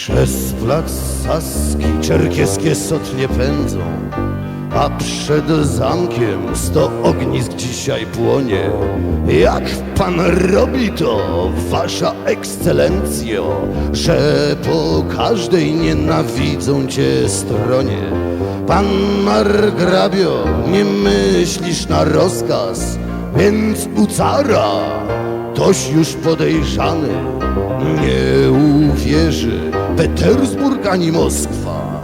Przez plac Saski czerkieskie sotnie pędzą, a przed zamkiem sto ognisk dzisiaj płonie. Jak pan robi to, wasza ekscelencjo, że po każdej nienawidzą cię stronie? Pan margrabio, nie myślisz na rozkaz, więc u cara toś już podejrzany. Nie Petersburg ani Moskwa.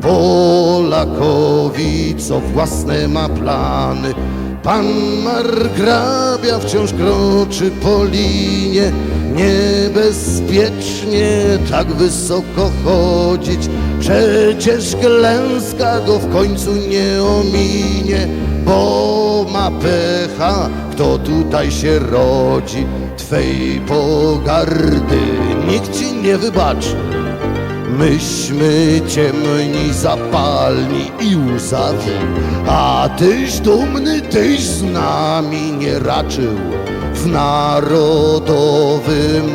Polakowi, co własne ma plany. Pan margrabia wciąż kroczy po linie. Niebezpiecznie tak wysoko chodzić. Przecież klęska go w końcu nie ominie Bo ma pecha, kto tutaj się rodzi. Twej pogardy nikt ci nie wybaczy Myśmy ciemni, zapalni i łzawi A tyś dumny, tyś z nami nie raczył. W narodowym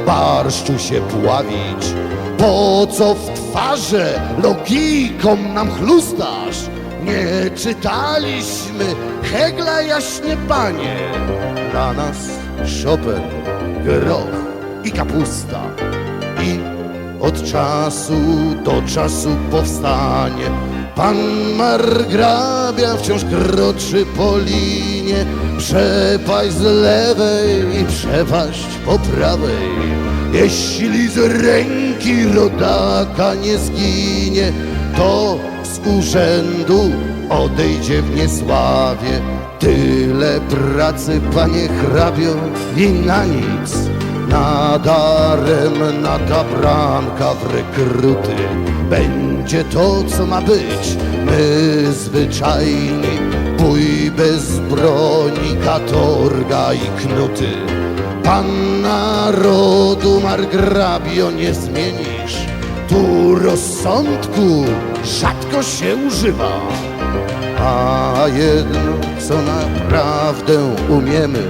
barszczu się pławić. Po co w twarze logiką nam chlustasz? Nie czytaliśmy Hegla jaśnie panie. Dla nas Chopin, groch i kapusta I od czasu do czasu powstanie. Pan margrabia wciąż kroczy po linie. Przepaść z lewej i przepaść po prawej. Jeśli z ręki rodaka nie zginie To z urzędu odejdzie w niesławie. Tyle pracy, panie hrabio, i na nic Nadarem na kabranka w rekruty. Będzie to, co ma być. My zwyczajni Bój bez broni, katorga i knuty. Pan narodu margrabio nie zmienisz. Tu rozsądku rzadko się używa. A jedno, co naprawdę umiemy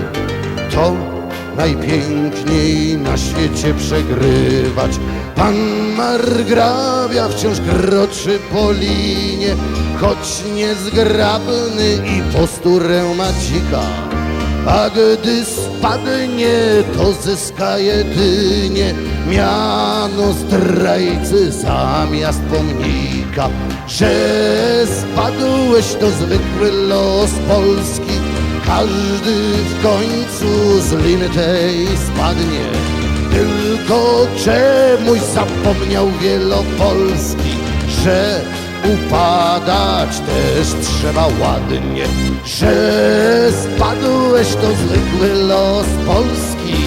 To najpiękniej na świecie przegrywać. Pan margrabia wciąż kroczy po linie, choć niezgrabny i postu reumacika. A gdy spadnie, to zyska jedynie miano zdrajcy zamiast pomnika. Że spadłeś to zwykły los Polski, każdy w końcu z liny tej spadnie. Tylko czemuś zapomniał Wielopolski Że upadać też trzeba ładnie. Że spadłeś to zwykły los Polski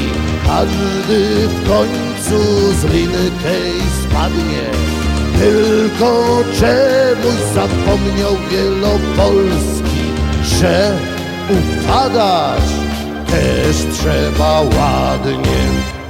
Każdy w końcu z liny tej spadnie. Tylko czemuś zapomniał Wielopolski Że upadać też trzeba ładnie.